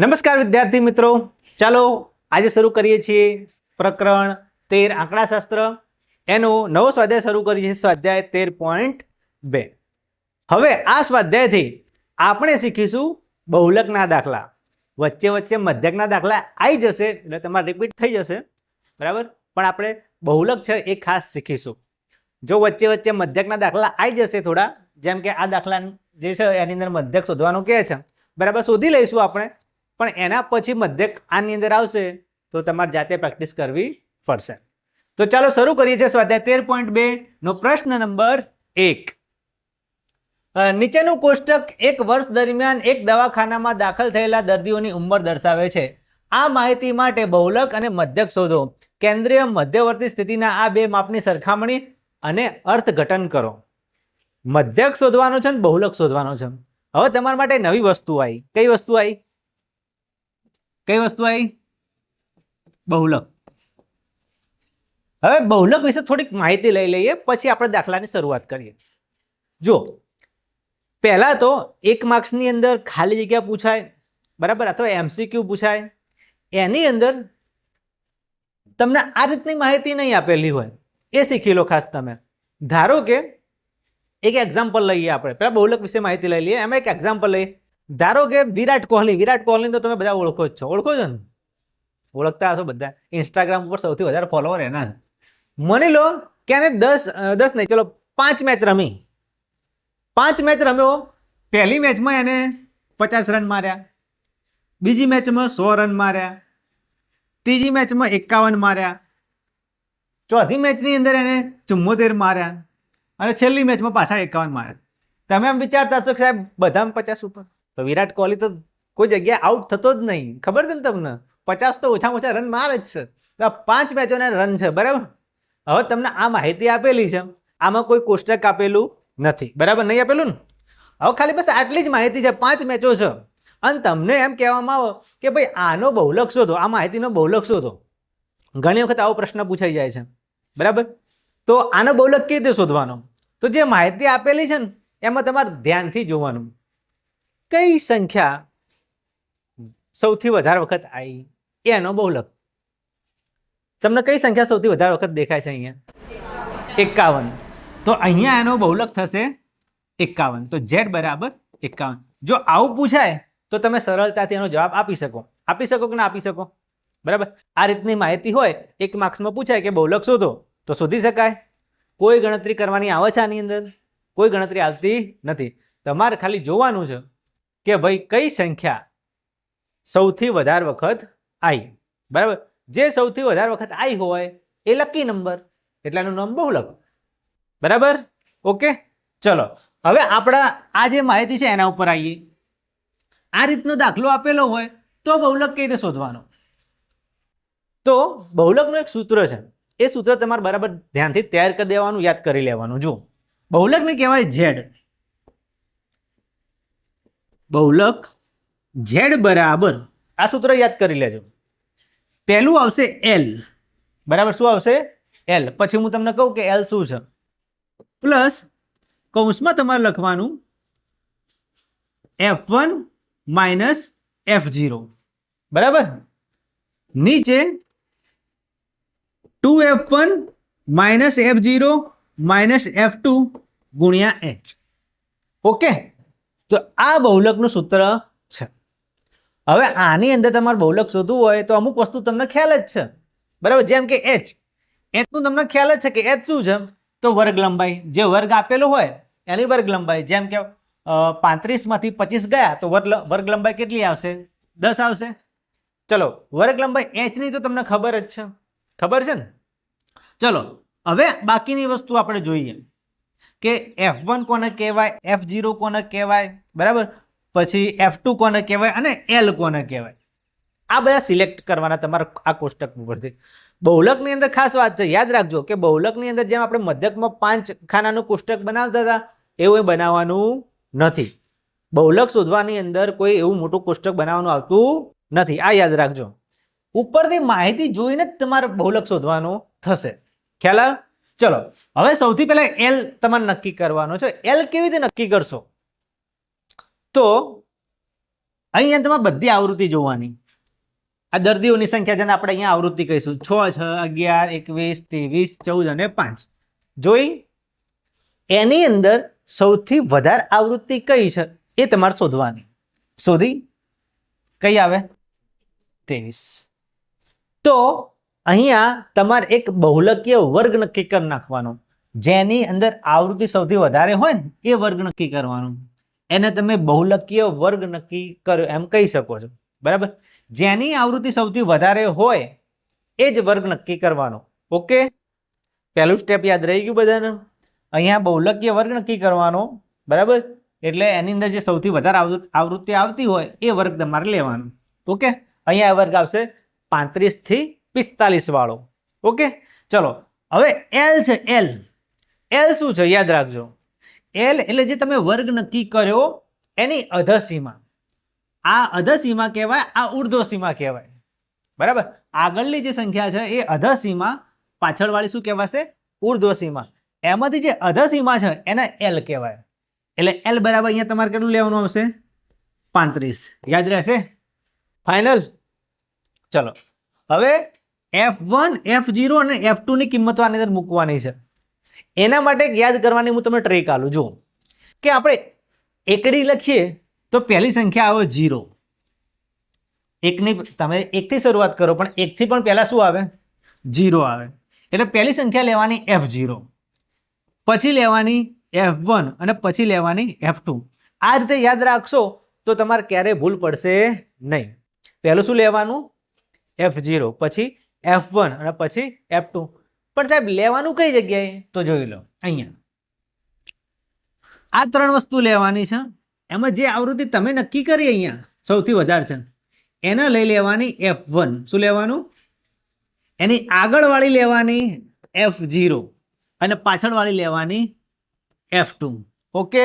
નમસ્કાર વિદ્યાર્થી મિત્રો. ચાલો આજે શરૂ કરીએ છીએ પ્રકરણ તેર આંકડાશાસ્ત્ર. એનો નવો સ્વાધ્યાય શરૂ કરીએ છીએ, સ્વાધ્યાય તેર પોઈન્ટ બે. હવે આ સ્વાધ્યાયથી આપણે શીખીશું બહુલકના દાખલા. વચ્ચે વચ્ચે મધ્યકના દાખલા આવી જશે, એટલે તમારે રિપીટ થઈ જશે. બરાબર? પણ આપણે બહુલક છે એ ખાસ શીખીશું. જો વચ્ચે વચ્ચે મધ્યકના દાખલા આવી જશે થોડા, જેમ કે આ દાખલા જે છે એની અંદર મધ્યક શોધવાનું કહે છે. બરાબર? શોધી લઈશું આપણે. પણ એના પછી મધ્યક આની અંદર આવશે, તો તમારે જાતે પ્રેક્ટિસ કરવી પડશે. તો ચાલો શરૂ કરીએ છીએ સ્વાધ્યાય તેર પોઈન્ટ બે નો પ્રશ્ન નંબર એક. નીચેનું કોષ્ટક એક વર્ષ દરમિયાન એક દવાખાનામાં દાખલ થયેલા દર્દીઓની ઉંમર દર્શાવે છે. આ માહિતી માટે બહુલક અને મધ્યક શોધો. કેન્દ્રીય મધ્યવર્તી સ્થિતિના આ બે માપની સરખામણી અને અર્થઘટન કરો. મધ્યક શોધવાનો છે ને બહુલક શોધવાનો છે. હવે તમારા માટે નવી વસ્તુ આવી. કઈ વસ્તુ આવી? કઈ વસ્તુ આવી? બહુલક. હવે બહુલક વિશે થોડીક માહિતી લઈ લઈએ, પછી આપણે દાખલાની શરૂઆત કરીએ. જો, પહેલાં તો એક માર્ક્સની અંદર ખાલી જગ્યા પૂછાય, બરાબર? અથવા એમસીક્યુ પૂછાય. એની અંદર તમને આ રીતની માહિતી નહીં આપેલી હોય. એ શીખી લો ખાસ તમે. ધારો કે એક એક્ઝામ્પલ લઈએ આપણે. પહેલાં બહુલક વિશે માહિતી લઈ લઈએ. એમાં એક એક્ઝામ્પલ લઈએ. ધારો કે વિરાટ કોહલી વિરાટ કોહલી તો તમે બધા ઓળખો જ છો. ઓળખો છો ને? ઓળખતા હશો બધા. ઇન્સ્ટાગ્રામ ઉપર સૌથી વધારે ફોલોવર એના. માની લો કે આને દસ દસ નહીં, ચલો, પાંચ મેચ રમી. પાંચ મેચ રમ્યો, પહેલી મેચમાં એને પચાસ રન માર્યા. બીજી મેચમાં સો રન માર્યા. ત્રીજી મેચમાં એકાવન માર્યા. ચોથી મેચની અંદર એને ચુમ્મોતેર માર્યા. અને છેલ્લી મેચમાં પાછા એકાવન માર્યા. તમે એમ વિચારતા છો કે સાહેબ, બધામાં પચાસ ઉપર? તો વિરાટ કોહલી તો કોઈ જગ્યાએ આઉટ થતો જ નહીં. ખબર છે ને તમને? પચાસ તો ઓછામાં ઓછા રન મારે જ છે. તો આ પાંચ મેચોના રન છે, બરાબર? હવે તમને આ માહિતી આપેલી છે. આમાં કોઈ કોષ્ટક આપેલું નથી. બરાબર? નહીં આપેલું ને? હવે ખાલી બસ આટલી જ માહિતી છે. પાંચ મેચો છે. અને તમને એમ કહેવામાં આવે કે ભાઈ આનો બહુલક શોધો. આ માહિતીનો બહુલક શોધો. ઘણી વખત આવો પ્રશ્ન પૂછાઈ જાય છે. બરાબર? તો આનો બહુલક કેવી રીતે શોધવાનો? તો જે માહિતી આપેલી છે ને, એમાં તમારે ધ્યાનથી જોવાનું. કઈ સંખ્યા સૌથી વધારે વખત આવી એનો બહુલક. તમને કઈ સંખ્યા સૌથી વધારે વખત દેખાય છે અહીંયા? એકાવન. તો અહીંયા એનો બહુલક થશે એકાવન. તો ઝેડ બરાબર એકાવન. જો આવું પૂછાય, તો તમે સરળતાથી એનો જવાબ આપી શકો. આપી શકો કે ના આપી શકો? બરાબર? આ રીતની માહિતી હોય, એક માર્ક્સમાં પૂછાય કે બહુલક શોધો, તો શોધી શકાય. કોઈ ગણતરી કરવાની આવે છે આની અંદર કોઈ ગણતરી આવતી નથી. તમારે ખાલી જોવાનું છે કે ભાઈ કઈ સંખ્યા સૌથી વધારે વખત આઈ? બરાબર? જે સૌથી વધારે વખત આઈ હોય એ લકી નંબર. એટલે એનું નામ બહુલક બરાબર? ઓકે? ચલો. હવે આપણા આ જે માહિતી છે એના ઉપર આવીએ આ રીતનો દાખલો આપેલો હોય તો બહુલક કઈ રીતે શોધવાનો? તો બહુલકનું એક સૂત્ર છે. એ સૂત્ર તમારે બરાબર ધ્યાનથી તૈયાર કરી દેવાનું, યાદ કરી લેવાનું. જો બહુલકને કહેવાય ઝેડ. બહુલક ઝેડ બરાબર. આ સૂત્ર યાદ કરી લેજો. પહેલું આવશે એલ. બરાબર શું આવશે? એલ. પછી હું તમને કહું કે એલ શું છે? પ્લસ કૌંસમાં તમારે લખવાનું F one minus F zero. બરાબર? નીચે two F one minus F zero minus F two ગુણ્યા એચ. ઓકે? તો આ બહુલકનું સૂત્ર છે. હવે આની અંદર તમારે બહુલક શોધવું હોય તો અમુક વસ્તુ તમને ખ્યાલ જ છે. બરાબર? જેમ કે એચ એચનું તમને ખ્યાલ જ છે કે એચ શું છે? તો વર્ગ લંબાઈ. જે વર્ગ આપેલો હોય, એની વર્ગ લંબાઈ. જેમ કે પાંત્રીસમાંથી પચીસ ગયા, તો વર્ગ વર્ગ લંબાઈ કેટલી આવશે? દસ આવશે. ચલો, વર્ગ લંબાઈ એચની તો તમને ખબર જ છે. ખબર છે ને? ચલો, હવે બાકીની વસ્તુ આપણે જોઈએ. કે એફ વન કોને કહેવાય એફ ઝીરો કોને કહેવાય, બરાબર? પછી એફ ટુ કોને કહેવાય અને એલ કોને કહેવાય. આ બધા સિલેક્ટ કરવાના તમારા આ કોષ્ટક ઉપરથી. બહુલકની અંદર ખાસ વાત છે, યાદ રાખજો કે બહુલકની અંદર જેમ આપણે મધ્યકમાં પાંચ ખાનાનું કોષ્ટક બનાવતા હતા, એવું એ બનાવવાનું નથી. બહુલક શોધવાની અંદર કોઈ એવું મોટું કોષ્ટક બનાવવાનું આવતું નથી. આ યાદ રાખજો. ઉપરથી માહિતી જોઈને જ તમારે બહુલક શોધવાનું થશે. ખ્યાલ ચલો. હવે સૌથી પહેલા એલ તમારે નક્કી કરવાનો છે. એલ કેવી રીતે નક્કી કરશો? તો અહીંયા તમારે બધી આવૃત્તિ જોવાની. આ દર્દીઓની સંખ્યા જેને આપણે અહીંયા આવૃત્તિ કહીશું. છ છ, અગિયાર, એકવીસ, ત્રેવીસ, ચૌદ અને પાંચ. જોઈ? એની અંદર સૌથી વધારે આવૃત્તિ કઈ છે? એ તમારે શોધવાની. શોધી? કઈ આવે? ત્રેવીસ. તો અહીંયા તમારે એક બહુલકીય વર્ગ નક્કી કરી નાખવાનો. જેની અંદર આવૃત્તિ સૌથી વધારે હોય ને, એ વર્ગ નક્કી કરવાનો. એને તમે બહુલકીય વર્ગ નક્કી કર્યો એમ કહી શકો છો. બરાબર? જેની આવૃત્તિ સૌથી વધારે હોય, એ જ વર્ગ નક્કી કરવાનો. ઓકે? પહેલું સ્ટેપ યાદ રહી ગયું બધાને? અહીંયા બહુલકીય વર્ગ નક્કી કરવાનો. બરાબર? એટલે એની અંદર જે સૌથી વધારે આવૃ- આવૃત્તિ આવતી હોય, એ વર્ગ તમારે લેવાનો. ઓકે? અહીંયા વર્ગ આવશે પાંત્રીસથી પિસ્તાલીસ વાળો ઓકે? ચલો, હવે એલ છે એલ એલ શું છે? યાદ રાખજો. એલ એટલે જે તમે વર્ગ નક્કી કર્યો, એની અધસીમા. આ અધસીમા કહેવાય, આ ઉર્ધ્વસીમા કહેવાય. બરાબર? આગળની જે સંખ્યા છે, એ અધસીમા, પાછળવાળી શું કહેવાશે? ઉર્ધ્વસીમા. એમાંથી જે અધસીમા છે, એને એલ કહેવાય. એટલે એલ બરાબર અહીંયા તમારે કેટલું લેવાનું આવશે? પાંત્રીસ. યાદ રહેશે? ફાઇનલ? ચલો. હવે એફ વન એફ ઝીરો અને એફ ટુની કિંમતો આની અંદર મૂકવાની છે. એના માટે યાદ કરવાની હું તમને ટ્રેક આલું જુઓ. કે આપણે એકડી લખીએ તો પહેલી સંખ્યા આવે જીરો એકની, તમે એકથી શરૂઆત કરો, પણ એકથી પણ પહેલાં શું આવે? જીરો આવે. એટલે પહેલી સંખ્યા લેવાની એફ ઝીરો પછી લેવાની એફ વન અને પછી લેવાની એફ ટુ આ રીતે યાદ રાખશો તો તમારે ક્યારેય ભૂલ પડશે નહીં. પહેલું શું લેવાનું? એફ ઝીરો પછી એફ વન અને પછી એફ ટુ પણ સાહેબ, લેવાનું કઈ જગ્યાએ? તો જોઈ લો, અહીંયા. આ ત્રણ વસ્તુ લેવાની છે. એમાં જે આવૃત્તિ તમે નક્કી કરી અહીંયા, સૌથી વધારે છે. એને લઈ લેવાની એફ વન શું લેવાનું? એની આગળવાળી લેવાની એફ ઝીરો અને પાછળવાળી લેવાની એફ ટુ ઓકે?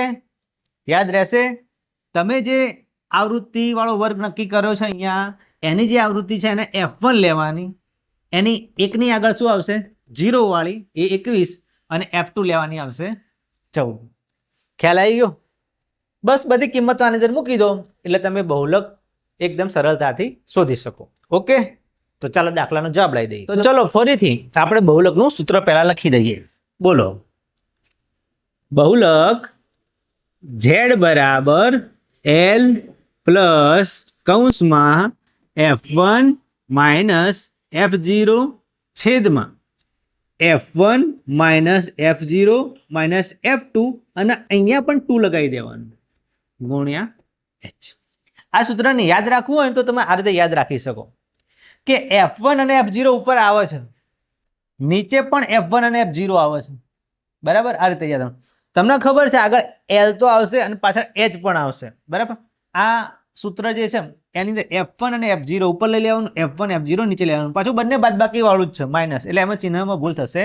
યાદ રહેશે? તમે જે આવૃત્તિવાળો વર્ગ નક્કી કર્યો છે અહીંયા, એની જે આવૃત્તિ છે એને એફ વન લેવાની. એની એકની આગળ શું આવશે? જીરોવાળી એ એકવીસ અને એફ લેવાની આવશે ચૌદ. ખ્યાલ આવી ગયો? બસ બધી કિંમતો આની અંદર મૂકી દો, એટલે તમે બહુલક એકદમ સરળતાથી શોધી શકો. ઓકે? તો ચાલો દાખલાનો જવાબ લઈ દઈએ. તો ચલો ફરીથી આપણે બહુલકનું સૂત્ર પહેલાં લખી દઈએ. બોલો. બહુલક ઝેડ બરાબર એલ પ્લસ કૌંસમાં F one minus F zero છેદમાં F one minus F zero minus F two અને અહીંયા પણ ટુ લગાવી દેવાનું. ગુણ્યા એચ આ સૂત્રને યાદ રાખવું હોય તો તમે આ રીતે યાદ રાખી શકો. કે એફ વન અને એફ ઝીરો ઉપર આવે છે. નીચે પણ એફ વન અને એફ ઝીરો આવે છે. બરાબર? આ રીતે યાદ તમને ખબર છે આગળ એલ તો આવશે અને પાછળ એચ પણ આવશે. બરાબર? આ સૂત્ર જે છે, એની અંદર એફ વન અને એફ ઝીરો ઉપર લઈ લેવાનું એફ વન એફ ઝીરો નીચે લેવાનું. પાછું બંને બાદબાકી વાળું જ છે માઇનસ એટલે એમાં ચિહ્નમાં ભૂલ થશે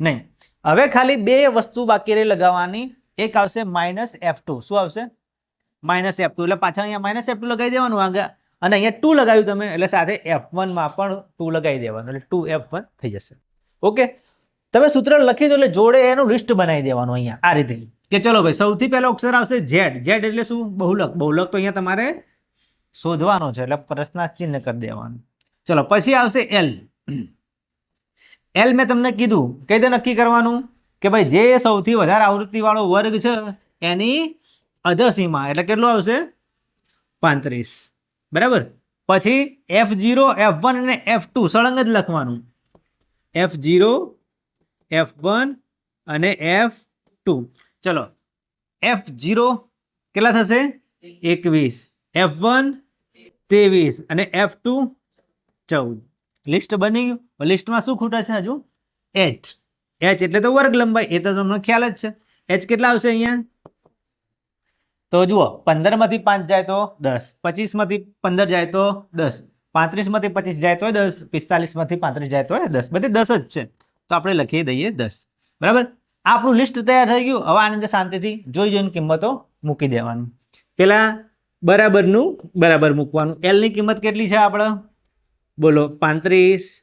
નહીં. હવે ખાલી બે વસ્તુ બાકી રહી લગાવવાની. એક આવશે માઇનસ એફ શું આવશે? માઇનસ એફ ટુ એટલે પાછા અહીંયા માઇનસ એફ લગાવી દેવાનું આગળ. અને અહીંયા ટુ લગાવ્યું તમે, એટલે સાથે એફ વનમાં પણ ટુ લગાવી દેવાનું. એટલે ટુ એફ વન થઈ જશે. ઓકે તમે સૂત્ર લખી દો એટલે જોડે એનું લિસ્ટ બનાવી દેવાનું અહીંયા, આ રીતે. કે ચલો ભાઈ, સૌથી પહેલો અક્ષર આવશે ઝેડ ઝેડ એટલે શું? બહુલક. બહુલક તો અહીંયા તમારે શોધવાનો છે એટલે પ્રશ્ન ચિહ્ન કરી દેવાનું. ચલો, પછી આવશે એલ એલ મેં તમને કીધું, કઈ રીતે નક્કી કરવાનું? કે ભાઈ જે સૌથી વધારે આવૃત્તિવાળો વર્ગ છે, એની અધસીમા એટલે કેટલું આવશે? પાંત્રીસ. બરાબર? પછી એફ જીરો એફ વન અને એફ ટુ સળંગ જ લખવાનું. એફ જીરો એફ વન અને એફ ટુ ચલો એફ જીરો કેટલા થશે? એકવીસ. એફ વન ત્રેવીસ અને એફ ટુ ચૌદ. લિસ્ટ બની ગયું? લિસ્ટમાં શું ખૂટે છે હજુ? એચ એચ એટલે તો વર્ગ લંબાઈ. એ તો તમને ખ્યાલ જ છે. એચ કેટલા આવશે અહીંયા? તો જુઓ, પંદરમાંથી પાંચ જાય તો દસ. પચીસમાંથી પંદર જાય તો દસ. પાંત્રીસમાંથી પચીસ જાય તો દસ. પિસ્તાલીસમાંથી પાંત્રીસ જાય તો દસ. બધી દસ જ છે. તો આપણે લખી દઈએ દસ. બરાબર? આપણું લિસ્ટ તૈયાર થઈ ગયું. હવે આની અંદર શાંતિથી જોઈ જોઈને કિંમતો મૂકી દેવાની. પેલા બરાબરનું, બરાબર મૂકવાનું. એલની કિંમત કેટલી છે આપણે બોલો, પાંત્રીસ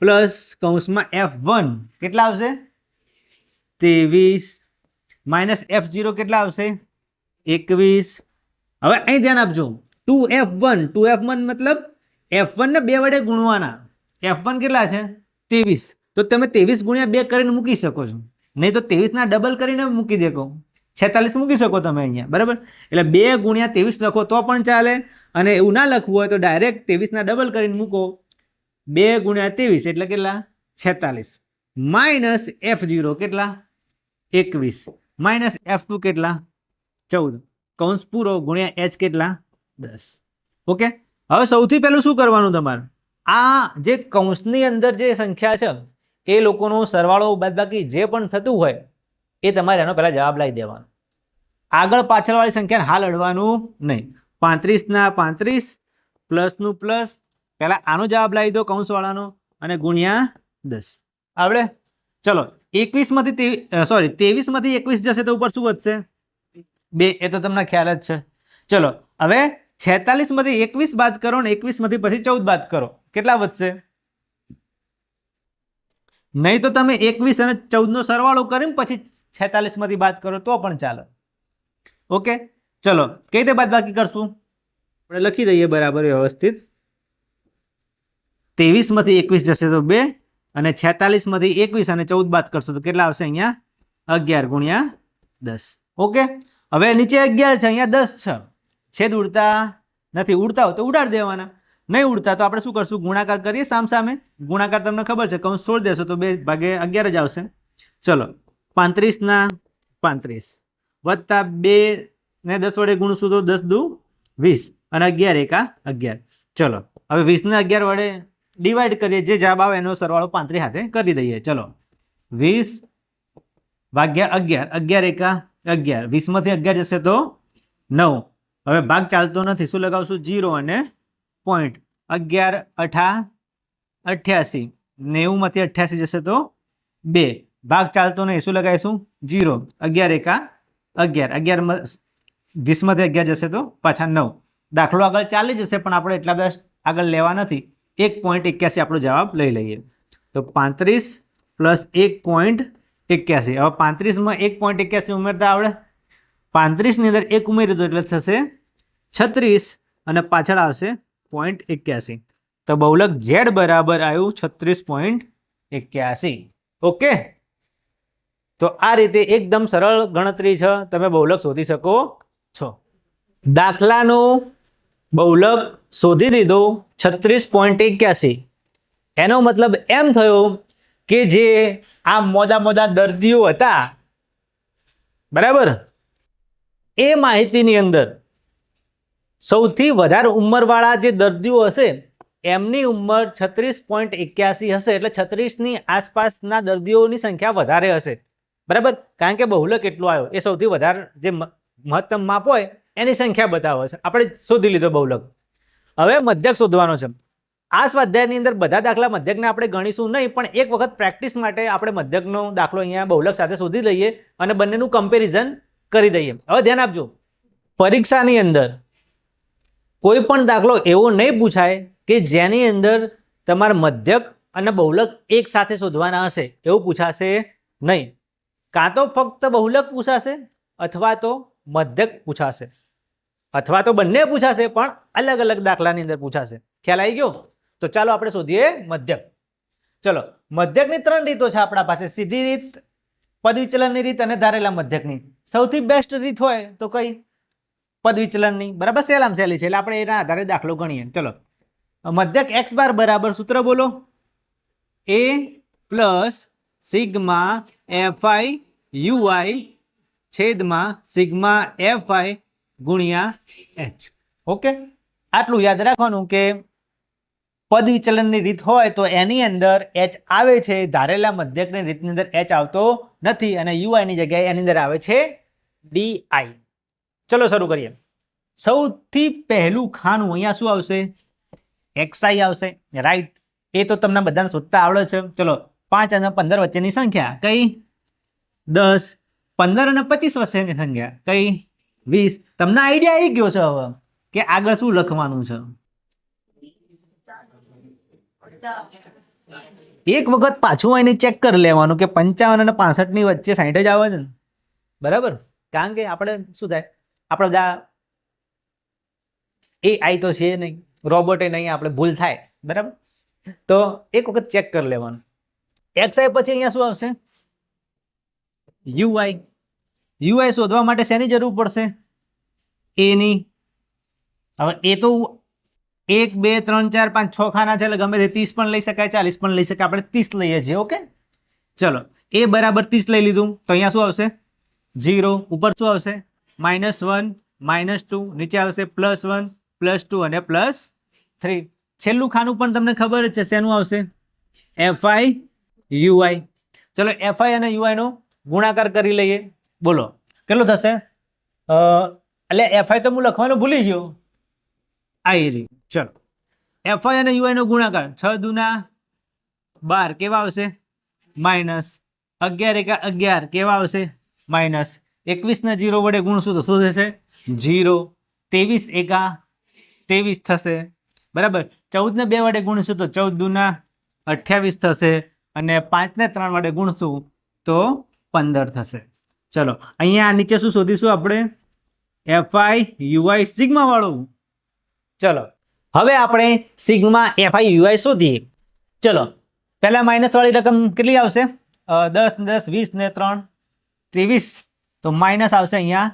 પ્લસ કૌંસમાં એફ વન કેટલા આવશે? ત્રેવીસ. માઇનસ એફ જીરો કેટલા આવશે? એકવીસ. હવે અહીં ધ્યાન આપજો. Two F one two F one મતલબ એફ વનને બે વડે ગુણવાના. એફ વન કેટલા છે? ત્રેવીસ. તો તમે ત્રેવીસ ગુણ્યા બે કરીને મૂકી શકો છો. નહીં તો ત્રેવીસના ડબલ કરીને મૂકી દેકો. છેતાલીસ મૂકી શકો તમે અહીંયા, બરાબર? એટલે બે ગુણ્યા ત્રેવીસ લખો તો પણ ચાલે. અને એવું ના લખવું હોય તો ડાયરેક્ટ ત્રેવીસના ડબલ કરીને મૂકો. બે ગુણ્યા ત્રેવીસ એટલે કેટલા? છેતાલીસ. માઇનસ એફ જીરો કેટલા? એકવીસ. માઇનસ એફ ટુ કેટલા? ચૌદ. કૌંસ પૂરો ગુણ્યા એચ કેટલા? દસ. ઓકે હવે સૌથી પહેલું શું કરવાનું તમારે? આ જે કૌંસની અંદર જે સંખ્યા છે, એ લોકોનો સરવાળો બાદબાકી જે પણ થતું હોય એ તમારે એનો પહેલાં જવાબ લાવી દેવાનો. આગળ પાછળવાળી સંખ્યાને હાલ અડવાનું નહીં. પાંત્રીસના પાંત્રીસ પ્લસનું પ્લસ. પહેલાં આનો જવાબ લાવી દો કૌંસવાળાનો અને ગુણ્યા દસ. આવડે? ચલો, એકવીસમાંથી સોરી ત્રેવીસમાંથી એકવીસ જશે તો ઉપર શું વધશે? બે, એ તો તમને ખ્યાલ જ છે. ચલો, હવે છેતાલીસમાંથી એકવીસ બાદ કરો ને એકવીસમાંથી પછી ચૌદ બાદ કરો. કેટલા વધશે? નહીં તો તમે એકવીસ અને ચૌદનો સરવાળો કરીને પછી છેતાલીસમાંથી બાદ કરો તો પણ ચાલે. ઓકે? ચલો કઈ રીતે બાદ બાકી કરશું? આપણે લખી દઈએ બરાબર વ્યવસ્થિત. ત્રેવીસમાંથી એકવીસ જશે તો બે અને છેતાલીસમાંથી એકવીસ અને ચૌદ બાદ કરશું તો કેટલા આવશે અહીંયા? અગિયાર ગુણ્યા દસ. ઓકે? હવે નીચે અગિયાર છે અહીંયા દસ છે. છેદ ઉડતા નથી. ઉડતા હોય તો ઉડાડી દેવાના. નહીં ઉડતા તો આપણે શું કરશું? ગુણાકાર કરીએ સામ સામે. ગુણાકાર તમને ખબર છે કૌંસ છોડી દેશો તો બે ભાગે અગિયાર જ આવશે. ચલો પાંત્રીસના પાંત્રીસ. વત્તા બે ને દસ વડે ગુણશું તો દસ દુ વીસ. અને અગિયાર એકા અગિયાર. ચલો, હવે વીસને અગિયાર વડે ડિવાઈડ કરીએ. જે જવાબ આવે એનો સરવાળો પાંત્રીસ હાથે કરી દઈએ. ચલો, વીસ ભાગ્યા અગિયાર. અગિયાર એકા અગિયાર. વીસમાંથી અગિયાર જશે તો નવ. હવે ભાગ ચાલતો નથી. શું લગાવશું? જીરો અને પોઈન્ટ અગિયાર અઠા અઠ્યાસી. નેવુંમાંથી અઠ્યાસી જશે તો બે. ભાગ ચાલતો નહીં, શું લગાવીશું? જીરો, અગિયાર એકા અગિયાર અગિયાર વીસમાંથી અગિયાર જશે તો પાછા નવ. દાખલો આગળ ચાલી જશે, પણ આપણે એટલા બધા આગળ લેવા નથી. એક પોઈન્ટ એક્યાસી આપણો જવાબ લઈ લઈએ. તો પાંત્રીસ પ્લસ એક પોઈન્ટ એક્યાસી. હવે પાંત્રીસમાં એક પોઈન્ટ એક્યાસી ઉમેરતા આવડે? પાંત્રીસની અંદર એક ઉમેરી દો એટલે થશે છત્રીસ અને પાછળ આવશે પોઈન્ટ એક્યાસી. તો બહુલક ઝેડ બરાબર આવ્યું છત્રીસ પોઈન્ટ એક્યાસી. ઓકે? તો આ રીતે એકદમ સરળ ગણતરી છે. તમે બહુલક શોધી શકો છો. દાખલાનો બહુલક શોધી દીધો છત્રીસ પોઈન્ટ એક્યાસી. એનો મતલબ એમ થયો કે જે આ મોદા મોદા દર્દીઓ હતા, બરાબર? એ માહિતીની અંદર સૌથી વધારે ઉંમરવાળા જે દર્દીઓ હશે, એમની ઉંમર છત્રીસ પોઈન્ટ એક્યાસી હશે. એટલે છત્રીસની આસપાસના દર્દીઓની સંખ્યા વધારે હશે. બરાબર? કારણ કે બહુલક કેટલો આવ્યો? એ સૌથી વધારે જે મહત્તમ માપ હોય, એની સંખ્યા બતાવે છે. આપણે શોધી લીધો બહુલક હવે મધ્યક શોધવાનો છે. આ સ્વાધ્યાયની અંદર બધા દાખલા મધ્યકને આપણે ગણીશું નહીં, પણ એક વખત પ્રેક્ટિસ માટે આપણે મધ્યકનો દાખલો અહીંયા બહુલક સાથે શોધી લઈએ અને બંનેનું કમ્પેરિઝન કરી દઈએ. હવે ધ્યાન આપજો. પરીક્ષાની અંદર કોઈ પણ દાખલો એવો નહીં પૂછાય કે જેની અંદર તમારે મધ્યક અને બહુલક એક સાથે શોધવાના હશે. એવું પૂછાશે નહીં. કાં તો ફક્ત બહુલક પૂછાશે અથવા તો મધ્યક પૂછાશે અથવા તો બંને પૂછાશે, પણ અલગ અલગ દાખલાની અંદર પૂછાશે. ખ્યાલ આવી ગયો? તો ચાલો આપણે શોધીએ મધ્યક. ચલો, મધ્યકની ત્રણ રીતો છે આપણા પાસે. સીધી રીત પદ વિચલનની રીત અને ધારેલા મધ્યકની. સૌથી બેસ્ટ રીત હોય તો કઈ? પદ વિચલનની બરાબર સહેલામ સહેલી છે, એટલે આપણે એના આધારે દાખલો ગણીએ. ચલો, મધ્યક એક્સ બાર બરાબર સૂત્ર બોલો. A plus sigma FI UI છેદમાં સિગ્મા એફઆઈ ગુણ્યા એચ. ઓકે? આટલું યાદ રાખવાનું કે પદ વિચલનની રીત હોય તો એની અંદર એચ આવે છે, ધારેલા મધ્યકની રીતની અંદર એચ આવતો નથી અને યુઆઈની જગ્યાએ એની અંદર આવે છે ડીઆઈ ચલો શરૂ કરીએ. સૌથી પહેલું ખાનું અહીંયા શું આવશે? એક્સઆઈ આવશે. રાઈટ. એ તો તમને બધાને શોધતા આવડે છે. ચલો પાંચ અને પંદર વચ્ચેની સંખ્યા કઈ? દસ, પંદર અને પચીસ વચ્ચેની સંખ્યા કઈ? વીસ. તમને આઈડિયા આવી ગયો છે હવે કે આગળ શું લખવાનું છે? એક વખત પાછું આવીને ચેક કરી લેવાનું કે પંચાવન અને પાસઠની વચ્ચે સાઈઠ જ આવે છે ને. બરાબર? કારણ કે આપણે શું થાય? આપણે બધા એ આઈ તો છે નહીં. રોબોટે નહીં, આપણે ભૂલ થાય. બરાબર? તો એક વખત ચેક કરી લેવાનું. એક્સ આઈ પછી અહીંયા શું આવશે? યુઆઈ યુઆઈ શોધવા માટે શેની જરૂર પડશે? એની હવે એ તો એક, બે, ત્રણ, ચાર, પાંચ, છ ખાના છે, એટલે ગમે તે ત્રીસ પણ લઈ શકાય, ચાલીસ પણ લઈ શકાય. આપણે ત્રીસ લઈએ છીએ, ઓકે? ચલો, એ બરાબર ત્રીસ લઈ લીધું. તો અહીંયા શું આવશે? જીરો ઉપર શું આવશે? Minus one, minus two. નીચે આવશે પ્લસ વન, પ્લસ ટુ અને પ્લસ થ્રી. છેલ્લું ખાનું પણ તમને ખબર જ છે, શેનું આવશે? FI UI. ચલો, એફઆઈ અને યુઆઈનો ગુણાકાર કરી લઈએ. બોલો, કેટલું થશે? એટલે એફઆઈ તો હું લખવાનું ભૂલી ગયો. આઈ રી ચલો. એફઆઈ અને યુઆઈનો ગુણાકાર. છ દુના બાર કેવા આવશે? માઇનસ અગિયાર એકા અગિયાર કેવા આવશે? માઇનસ એકવીસના જીરો વડે ગુણશું તો શું થશે? જીરો. ત્રેવીસ એકા ત્રેવીસ થશે. બરાબર? ચૌદને બે વડે ગુણશું તો ચૌદ દુના અઠ્યાવીસ થશે. અને પાંચને ત્રણ વડે ગુણશું તો પંદર થશે. ચલો, અહીંયા નીચે શું શોધીશું આપણે? એફઆઈ યુઆઈ સિગ્મા વાળું. ચલો, હવે આપણે સિગ્મા એફઆઈ યુઆઈ શોધીએ. ચલો, પહેલાં માઇનસવાળી રકમ કેટલી આવશે? દસ દસ, વીસ ને ત્રણ, ત્રેવીસ. તો માઇનસ આવશે અહીંયા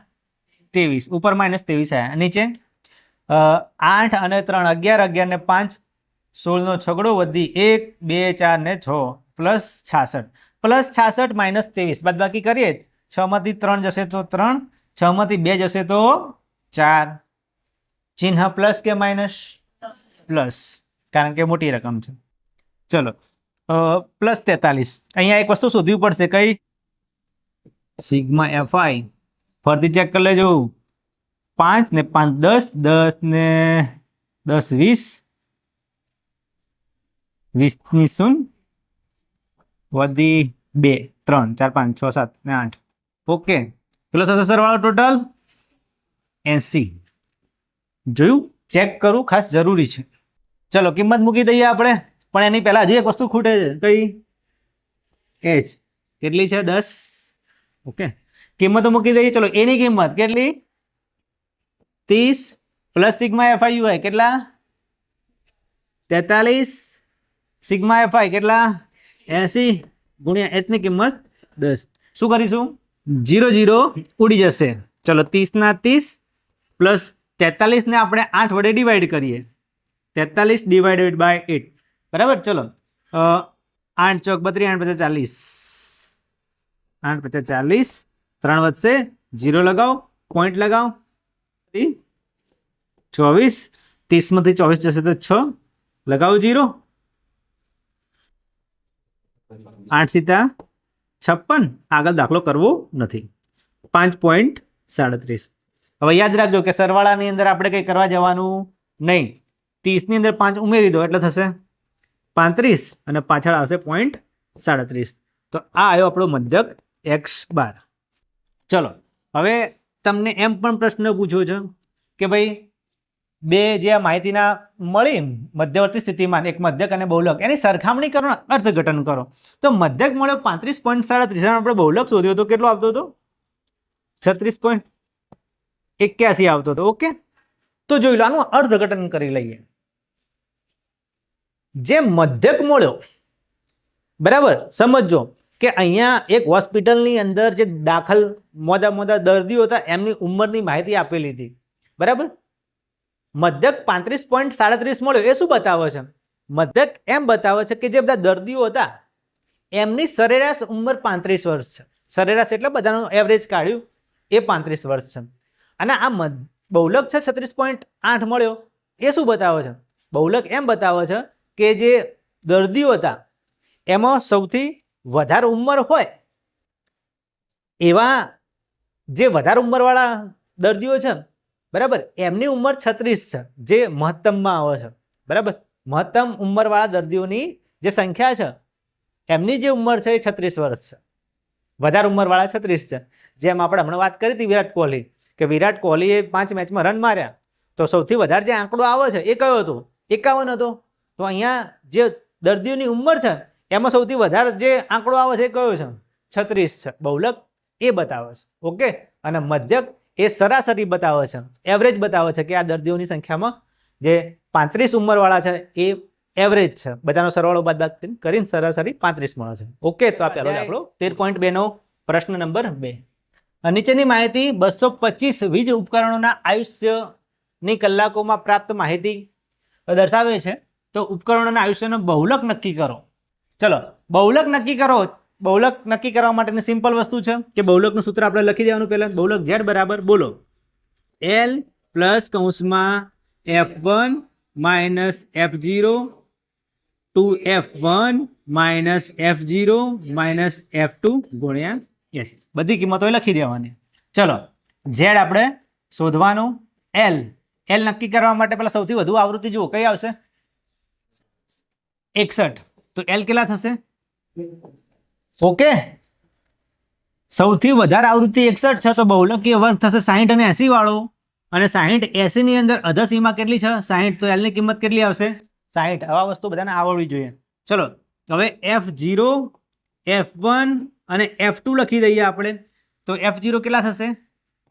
ત્રેવીસ. ઉપર માઇનસ ત્રેવીસ આવ્યા નીચે? આઠ અને ત્રણ, અગિયાર અગિયાર ને પાંચ, સોળનો છગડો વધી એક, બે, ચાર ને છ. પ્લસ છાસઠ. પ્લસ છાસઠ માઇનસ ત્રેવીસ. બાદ બાકી કરીએ. છમાંથી ત્રણ જશે તો ત્રણ. છમાંથી બે જશે તો ચાર. ચિહ્ન પ્લસ કે માઇનસ? પ્લસ. કારણ કે મોટી રકમ છે. ચલો. પ્લસ તેતાલીસ. અહીંયા એક વસ્તુ શોધવી પડશે. કઈ? સિગ્મા એફઆઈ ફરીથી ચેક કરી લેજો. પાંચ ને પાંચ, દસ. દસ ને દસ, વીસ. વીસની શૂન વધી બે, ત્રણ, ચાર, પાંચ, છ, સાત ને આઠ. ઓકે કેટલો થશે સરવાળો ટોટલ એંસી. જોયું? ચેક કરવું ખાસ જરૂરી છે. ચલો, કિંમત મૂકી દઈએ આપણે. પણ એની પહેલાં હજી એક વસ્તુ ખૂટે છે. કઈ? એચ કેટલી છે? દસ. ઓકે. કિંમતો મૂકી દઈએ. ચલો, એની કિંમત કેટલી? ત્રીસ પ્લસ સિગ્મા એફઆઈ યુઆઈ કેટલા? તેતાલીસ. સિગ્મા એફઆઈ કેટલા? એંસી ગુણ્યા એચની કિંમત દસ. શું કરીશું? જીરો જીરો ઉડી જશે. ચલો ત્રીસના ત્રીસ પ્લસ તેતાલીસને આપણે આઠ વડે ડિવાઈડ કરીએ. તેતાલીસ ડિવાઇડેડ બાય એટ બરાબર? ચલો. આઠ ચોક બત્રીસ, આઠ પચાસ ચાલીસ. આઠ પચાસ ચાલીસ, ત્રણ વધશે. જીરો લગાવો. પોઈન્ટ લગાવો. ચોવીસ. ત્રીસમાંથી ચોવીસ જશે તો છ. લગાવો જીરો આઠ સીતા છપ્પન. આગળ દાખલો કરવો નથી. પાંચ પોઈન્ટ સાડત્રીસ. હવે યાદ રાખજો કે સરવાળાની અંદર આપણે કંઈ કરવા જવાનું નહીં. ત્રીસની અંદર પાંચ ઉમેરી દો એટલે થશે પાંત્રીસ અને પાછળ આવશે પોઈન્ટ સાડત્રીસ. તો આ આવ્યો આપણો મધ્યક એક્સ બાર. ચલો, હવે તમને એમ પણ પ્રશ્ન પૂછ્યો છે કે ભાઈ બે જે માહિતીના મળી મધ્યવર્તી સ્થિતિમાન, એક મધ્યક અને બહુલક, એની સરખામણી કરો અર્થઘટન કરો. તો મધ્યક મળ્યો પાંત્રીસ પોઈન્ટ સાડત્રીસ આપણે બહુલક શોધ્યો હતો કેટલો આવતો હતો? છત્રીસ પોઈન્ટ એક્યાસી આવતો હતો, ઓકે? તો જોઈ લો, આનું અર્થઘટન કરી લઈએ. જે મધ્યક મળ્યો, બરાબર? સમજો કે અહીંયા એક હોસ્પિટલની અંદર જે દાખલ મોદા મોદા દર્દીઓ હતા, એમની ઉંમરની માહિતી આપેલી હતી. બરાબર? મધ્યક પાંત્રીસ પોઈન્ટ સાડત્રીસ મળ્યો. એ શું બતાવે છે? મધ્યક એમ બતાવે છે કે જે બધા દર્દીઓ હતા, એમની સરેરાશ ઉંમર પાંત્રીસ વર્ષ છે. સરેરાશ એટલે બધાનું એવરેજ કાઢ્યું, એ પાંત્રીસ વર્ષ છે. અને આ બહુલક છે છત્રીસ પોઈન્ટ આઠ મળ્યો. એ શું બતાવે છે? બહુલક એમ બતાવે છે કે જે દર્દીઓ હતા, એમાં સૌથી વધારે ઉંમર હોય, એવા જે વધારે ઉંમરવાળા દર્દીઓ છે બરાબર? એમની ઉંમર છત્રીસ છે, જે મહત્તમમાં આવે છે. બરાબર? મહત્તમ ઉંમરવાળા દર્દીઓની જે સંખ્યા છે, એમની જે ઉંમર છે એ છત્રીસ વર્ષ છે. વધારે ઉંમરવાળા છત્રીસ છે. જેમ આપણે હમણાં વાત કરી હતી વિરાટ કોહલી, કે વિરાટ કોહલીએ પાંચ મેચમાં રન માર્યા. તો સૌથી વધારે જે આંકડો આવે છે એ કયો હતો? એકાવન હતો. તો અહીંયા જે દર્દીઓની ઉંમર છે, એમાં સૌથી વધારે જે આંકડો આવે છે એ કયો છે? છત્રીસ છે. બહુલક એ બતાવે છે. ઓકે? અને મધ્યક એ સરાસરી બતાવે છે એવરેજ બતાવે છે કે આ દર્દીઓની સંખ્યામાં જે પાંત્રીસ ઉંમરવાળા છે એ એવરેજ છે. બધાનો સરવાળો બાદ બાદ કરીને સરાસરી પાંત્રીસ મળે છે. ઓકે, તો આ પહેલો આપણો તેર પોઈન્ટ બેનો પ્રશ્ન નંબર બે. નીચેની માહિતી બસો પચીસ વીજ ઉપકરણોના આયુષ્યની કલાકોમાં પ્રાપ્ત માહિતી દર્શાવે છે. તો ઉપકરણોના આયુષ્યનો બહુલક નક્કી કરો. ચલો, બહુલક નક્કી કરો બહુલક નક્કી કરવા માટેની સિમ્પલ વસ્તુ છે કે બહુલકનું સૂત્ર આપણે લખી દેવાનું પહેલાં. બહુલક ઝેડ બરાબર બોલો. એલ પ્લસ કૌંસમાં F one minus F zero two F one minus F zero minus F two ગુણ્યા એસ. બધી કિંમતો લખી દેવાની. ચલો, ઝેડ આપણે શોધવાનું. એલ એલ નક્કી કરવા માટે પહેલાં સૌથી વધુ આવૃત્તિ જુઓ. કઈ આવશે? એકસઠ. તો એલ કેટલા થશે? ઓકે? સૌથી વધારે આવૃત્તિ એકસઠ છે, તો બહુલકીય વર્ગ થશે સાહીઠ અને એસી વાળો. અને સાહીઠ એસી ની અંદર અધસીમા કેટલી છે? સાહીઠ, તો એલની કિંમત કેટલી આવશે? સાહીઠ. આવા વસ્તુ બધાને આવડવી જોઈએ. ચલો, હવે એફ જીરો એફ વન અને એફ ટુ લખી દઈએ આપણે. તો એફ જીરો કેટલા થશે?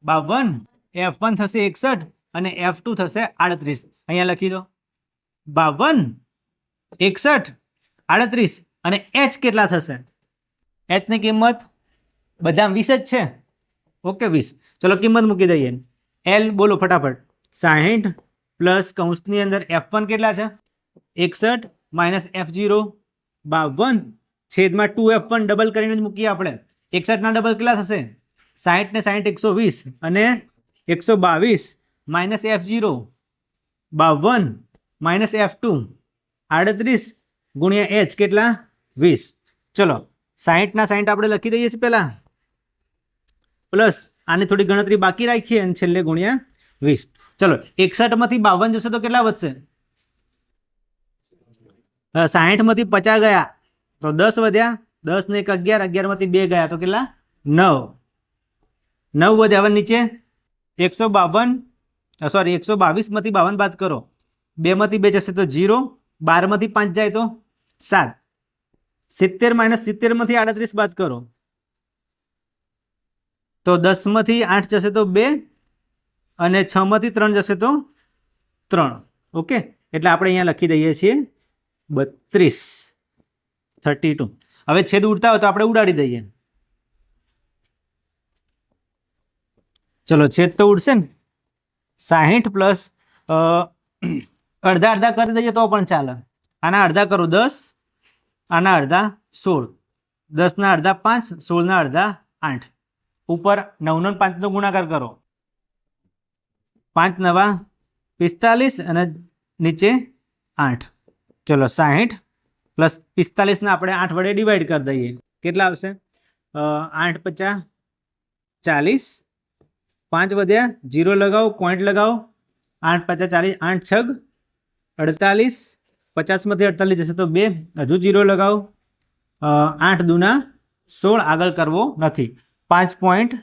બાવન. એફ વન થશે એકસઠ અને એફ ટુ થશે આડત્રીસ. અહીંયા લખી દો. બાવન, એકસઠ, આડત્રીસ અને એચ કેટલા થશે? એચની કિંમત બધા વીસ જ છે? ઓકે, વીસ. ચલો કિંમત મૂકી દઈએ. એલ બોલો ફટાફટ. સાહીઠ પ્લસ કૌંસની અંદર એફ વન કેટલા છે? એકસઠ માઇનસ એફ જીરો બાવન. છેદમાં ટુ એફ વન ડબલ કરીને જ મૂકીએ આપણે. એકસઠના ડબલ કેટલા થશે? સાહીઠ ને સાહીઠ એકસો વીસ અને એકસો બાવીસ માઇનસ એફ જીરો બાવન માઇનસ એફ ટુ આડત્રીસ ગુણ્યા એચ કેટલા? વીસ. ચલો. સાહીઠના સાહીઠ આપણે લખી દઈએ છીએ પહેલાં. પ્લસ આની થોડી ગણતરી બાકી રાખીએ અને છેલ્લે ગુણ્યા વીસ. ચલો, એકસઠમાંથી બાવન જશે તો કેટલા વધશે? સાહીઠમાંથી પચાસ ગયા, તો દસ વધ્યા. દસ ને એક અગિયાર, અગિયારમાંથી બે ગયા, તો કેટલા? નવ. નવ વધ્યા, હવે નીચે. એકસો બાવન સોરી એકસો બાવીસમાંથી બાવન બાદ કરો. બેમાંથી બે જશે તો જીરો બારમાંથી પાંચ જાય તો સાત. સિત્તેર માઇનસ સિત્તેરમાંથી આડત્રીસ બાદ કરો. તો દસમાંથી આઠ જશે તો બે અને છમાંથી ત્રણ જશે તો ત્રણ. ઓકે? એટલે આપણે અહીંયા લખી દઈએ છીએ બત્રીસ. Thirty two. હવે છેદ ઉડતા હોય તો આપણે ઉડાડી દઈએ. ચલો, છેદ તો ઉડશે ને. સાહીઠ પ્લસ અડધા અડધા કરી દઈએ તો પણ ચાલે. આના અડધા કરું દસ. આના અડધા સોળ. દસના અડધા પાંચ, સોળના અડધા આઠ. ઉપર નવનો પાંચનો ગુણાકાર કરો. પાંચ નવા પિસ્તાલીસ અને નીચે આઠ. ચલો સાહીઠ પ્લસ પિસ્તાલીસને આપણે આઠ વડે ડિવાઈડ કરી દઈએ. કેટલા આવશે? આઠ પચાસ ચાલીસ. પાંચ વધ્યા જીરો લગાવો પોઈન્ટ લગાવો. આઠ પચાસ ચાલીસ, આઠ છગ. અડતાલીસ. પચાસમાંથી અડતાલીસ જશે તો બે. હજુ જીરો લગાવો. આઠ દુના સોળ આગળ કરવો નથી. પાંચ પોઈન્ટ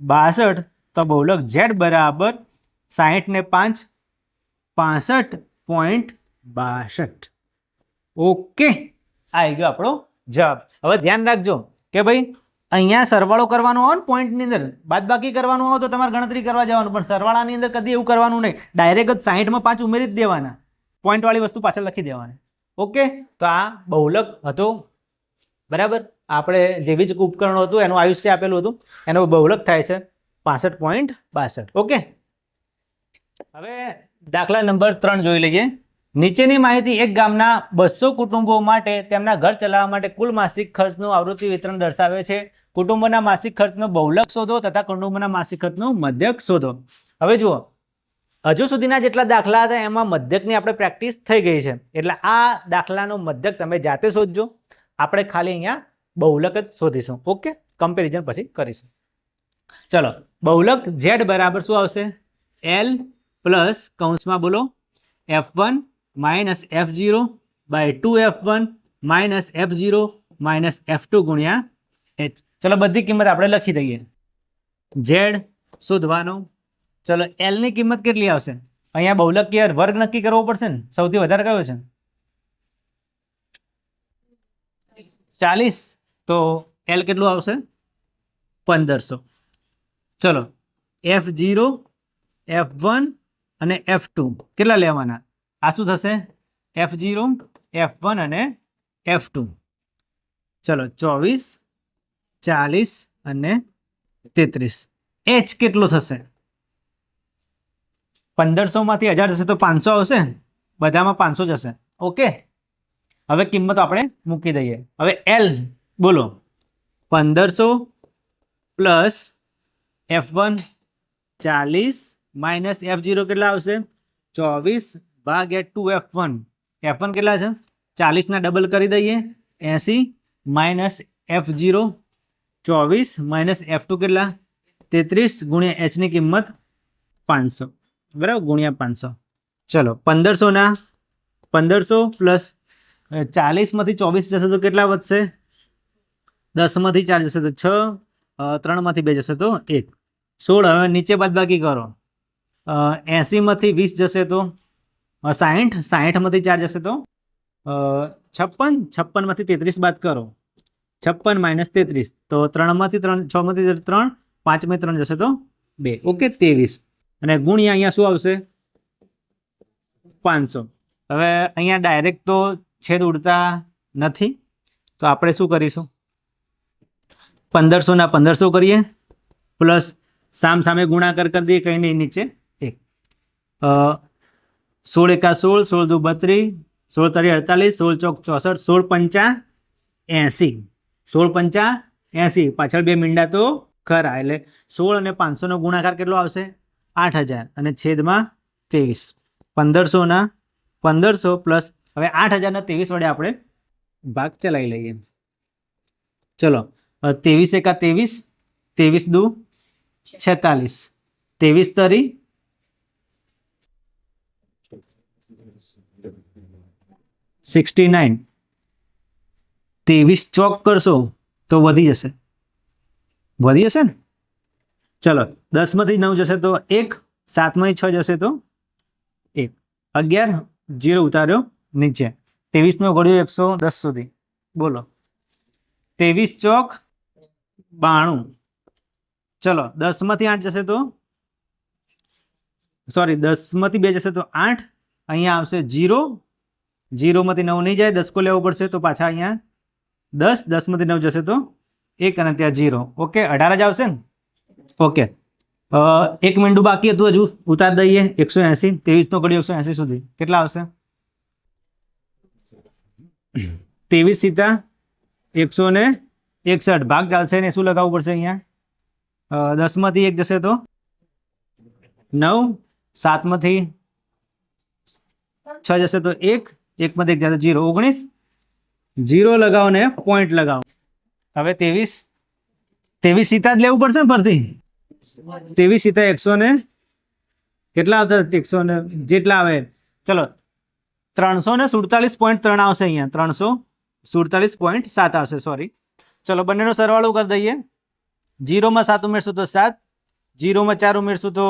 બાસઠ. તો બહુલક ઝેડ બરાબર સાહીઠ ને પાંચ. પાસઠ પોઈન્ટ બાસઠ. ઓકે. આવી ગયો આપણો જવાબ. હવે ધ્યાન રાખજો કે ભાઈ, અહીંયા સરવાળો કરવાનો હોય ને પોઈન્ટની અંદર. બાદબાકી કરવાનું હોય તો તમારે ગણતરી કરવા જવાનું, પણ સરવાળાની અંદર કદી એવું કરવાનું નહીં. ડાયરેક્ટ જ સાહીઠમાં પાંચ ઉમેરી જ દેવાના. પોઈન્ટવાળી વસ્તુ પાછળ લખી દેવાની. ઓકે તો આ બહુલક હતો. બરાબર? આપણે જે વીજ ઉપકરણ હતું, એનું આયુષ્ય આપેલું હતું. એનો બહુલક થાય છે પાસઠ પોઈન્ટ બાસઠ. ઓકે હવે દાખલા નંબર ત્રણ જોઈ લઈએ. નીચેની માહિતી એક ગામના બસો કુટુંબો માટે તેમના ઘર ચલાવવા માટે કુલ માસિક ખર્ચનું આવૃત્તિ વિતરણ દર્શાવે છે. કુટુંબોના માસિક ખર્ચનો બહુલક શોધો તથા કુટુંબોના માસિક ખર્ચનો મધ્યક શોધો. હવે જુઓ. હજુ સુધીના જેટલા દાખલા હતા, એમાં મધ્યકની આપણે પ્રેક્ટિસ થઈ ગઈ છે. એટલે આ દાખલાનો મધ્યક તમે જાતે શોધજો. આપણે ખાલી અહીંયા બહુલક જ શોધીશું. ઓકે? કમ્પેરિઝન પછી કરીશું. ચલો, બહુલક ઝેડ બરાબર શું આવશે? એલ પ્લસ કૌંસમાં બોલો. F one minus F zero by two F one minus F zero minus F two ગુણ્યા એચ. ચલો, બધી કિંમત આપણે લખી દઈએ. ઝેડ શોધવાનો ચલો એલની કિંમત કેટલી આવશે? અહીંયા બહુલકીય વર્ગ નક્કી કરવો પડશે ને? સૌથી વધારે કયો છે? ચાલીસ. તો એલ કેટલું આવશે? પંદરસો. ચલો એફ જીરો એફ વન અને એફ ટુ કેટલા લેવાના? આ શું થશે? એફ જીરો એફ વન અને એફ ટુ ચલો, ચોવીસ, ચાલીસ અને તેત્રીસ. એચ કેટલો થશે? પંદરસોમાંથી હજાર જશે તો પાંચસો આવશે બધામાં પાંચસો જશે ઓકે. હવે કિંમત આપણે મૂકી દઈએ. હવે એલ બોલો. પંદરસો પ્લસ એફ વન ચાલીસ માઇનસ એફ જીરો કેટલા આવશે? ચોવીસ ભાગ્યા two F one F one કેટલા છે? ચાલીસના ડબલ કરી દઈએ. એંસી માઇનસ એફ જીરો ચોવીસ માઇનસ એફ ટુ કેટલા? તેત્રીસ ગુણ્યા એચની કિંમત પાંચસો. બરાબર, ગુણ્યા પાંચસો. ચલો, પંદરસોના, પંદરસો પ્લસ ચાલીસમાંથી ચોવીસ જશે તો કેટલા વધશે? દસમાંથી ચાર જશે તો છ ત્રણમાંથી બે જશે તો એક. સોળ, હવે નીચે બાદબાકી કરો. એંસીમાંથી વીસ જશે તો સાહીઠ સાહીઠમાંથી ચાર જશે તો છપ્પન, છપ્પનમાંથી તેત્રીસ બાદ કરો. છપ્પન માઇનસ તેત્રીસ, તો ત્રણમાંથી ત્રણ, છમાંથી ત્રણ પાંચમાંથી ત્રણ જશે તો બે. ઓકે, ત્રેવીસ. અને ગુણ્યા અહીંયા શું આવશે? પાંચસો. હવે અહીંયા ડાયરેક્ટ તો છેદ ઉડતા નથી. તો આપણે શું કરીશું? પંદરસોના પંદરસો કરીએ. પ્લસ સામ સામે ગુણાકાર કરી દઈએ કંઈ નહીં, નીચે એક. સોળ એકા સોળ સોળ દુ બત્રીસ, સોળ તરી અડતાલીસ, સોળ ચોક ચોસઠ, સોળ પંચા એંસી. સોળ પંચા એંસી. પાછળ બે મીંડા તો ખરા. એટલે સોળ અને પાંચસોનો ગુણાકાર કેટલો આવશે? આઠ હજાર અને છેદમાં ત્રેવીસ. પંદરસોના પંદરસો પ્લસ હવે આઠ હજારના ત્રેવીસ વડે આપણે ભાગ ચલાવી લઈએ. ચલો ત્રેવીસ એકા ત્રેવીસ ત્રેવીસ દુ છેતાલીસ. ત્રેવીસ તરી સિક્સટી નાઇન. ત્રેવીસ ચોક કરશો તો વધી જશે. વધી જશે ને? ચલો દસમાંથી નવ જશે તો એક સાતમાંથી છ જશે તો એક અગિયાર જીરો ઉતાર્યો નીચે ત્રેવીસનો ઘડ્યો એકસો દસ સુધી બોલો ત્રેવીસ ચોક બાણું ચલો દસમાંથી આઠ જશે તો સોરી દસમાંથી બે જશે તો આઠ અહીંયા આવશે જીરો જીરોમાંથી નવ નહીં જાય દસ કો લેવો પડશે તો પાછા અહીંયા દસ દસમાંથી નવ જશે તો એક અને ત્યાં જીરો ઓકે અઢાર જ આવશે ને ઓકે. એક મિનિટ બાકી હતું હજુ. ઉતાર દઈએ. એકસો એંસી. ત્રેવીસનો ઘડી એકસો એંસી સુધી. કેટલા આવશે? ત્રેવીસ સીતા એકસો ને એકસઠ. ભાગ ચાલશે ને શું લગાવવું પડશે અહીંયા? દસમાંથી એક જશે તો? નવ. સાતમાંથી છ જશે તો એક. એકમાંથી એક જશે જીરો. ઓગણીસ. જીરો લગાવો ને પોઈન્ટ લગાવો. હવે ત્રેવીસ. ત્રેવીસ સીતા જ લેવું પડશે ને ફરતી? ત્રેવીસ સીતા એકસો ને કેટલા આવતા એકસો ને જેટલા આવે. ચલો, ત્રણસો ને સુડતાલીસ પોઈન્ટ ત્રણ આવશે અહીંયા. ત્રણસો સુડતાલીસ પોઈન્ટ સાત આવશે સોરી ચલો, બંનેનો સરવાળો કરી દઈએ. જીરોમાં સાત ઉમેરશું તો સાત, જીરોમાં ચાર ઉમેરશું તો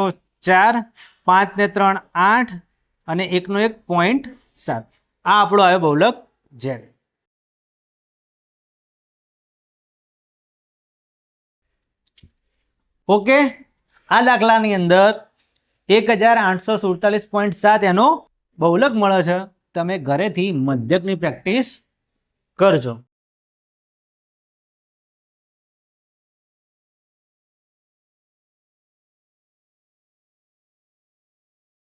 ચાર, પાંચ ને ત્રણ આઠ, અને એકનો એક પોઈન્ટ સાત. આ આપણો આવ્યો બહુલક ઝેડ. ઓકે? આ દાખલાની અંદર એક હજાર આઠસો સુડતાલીસ પોઈન્ટ સાત એનો બહુલક મળે છે. તમે ઘરેથી મધ્યકની પ્રેક્ટિસ કરજો.